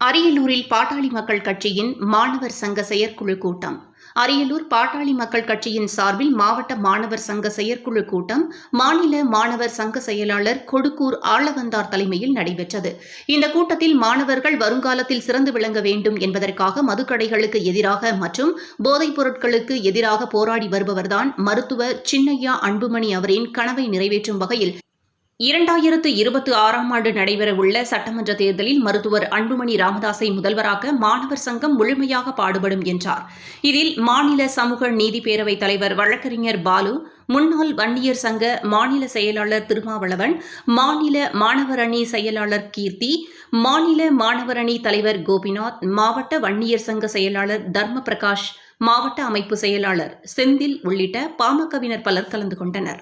அரியலூரில் பாட்டாளி மக்கள் கட்சியின் மாணவர் சங்க செயற்குழு கூட்டம். அரியலூர் பாட்டாளி மக்கள் கட்சியின் சார்பில் மாவட்ட மாணவர் சங்க செயற்குழு கூட்டம் மாநில மாணவர் சங்க செயலாளர் கொடுக்கூர் ஆளவந்தார் தலைமையில் நடைபெற்றது. இந்த கூட்டத்தில் மாணவர்கள் வருங்காலத்தில் சிறந்து விளங்க வேண்டும் என்பதற்காக மதுக்கடைகளுக்கு எதிராக மற்றும் போதைப் பொருட்களுக்கு எதிராக போராடி வருபவர்தான் மருத்துவர் சின்னையா அன்புமணி அவரின் கனவை நிறைவேற்றும் வகையில் இரண்டாயிரத்து இருபத்தி ஆறாம் ஆண்டு நடைபெறவுள்ள சட்டமன்ற தேர்தலில் மருத்துவர் அன்புமணி ராமதாஸை முதல்வராக மாணவர் சங்கம் முழுமையாக பாடுபடும் என்றார். இதில் மாநில சமூக நீதி பேரவைத் தலைவர் வழக்கறிஞர் பாலு முன்னாள் வன்னியர் சங்க மாநில செயலாளர் திருமாவளவன் மாநில மாணவர் அணி செயலாளர் கீர்த்தி மாநில மாணவர் அணி தலைவர் கோபிநாத் மாவட்ட வன்னியர் சங்க செயலாளர் தர்ம பிரகாஷ் மாவட்ட அமைப்பு செயலாளர் செந்தில் உள்ளிட்ட பாமகவினர் பலர் கலந்து கொண்டனர்.